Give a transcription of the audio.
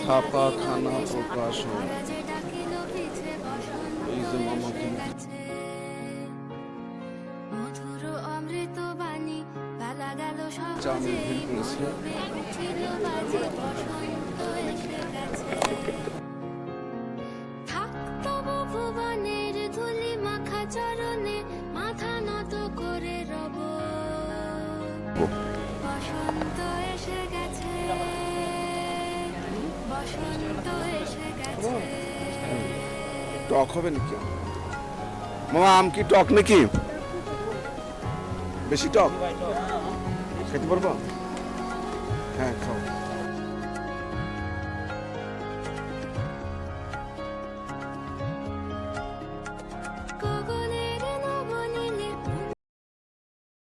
ছাপাখানা প্রকাশন এই যে মামা তুমি। মধুর অমৃত বাণী বেলা গেল চা আমি ভিড় করেছি। ছিল বাজে বসন্ত এসে থাকতো ভুবনের ধুলি মাখা মাথা নত করে রব। বসন্ত এসে টক হবে নাকি? মামা আম কি টক নাকি? বেশি টক? খেতে পারব? হ্যাঁ খাও।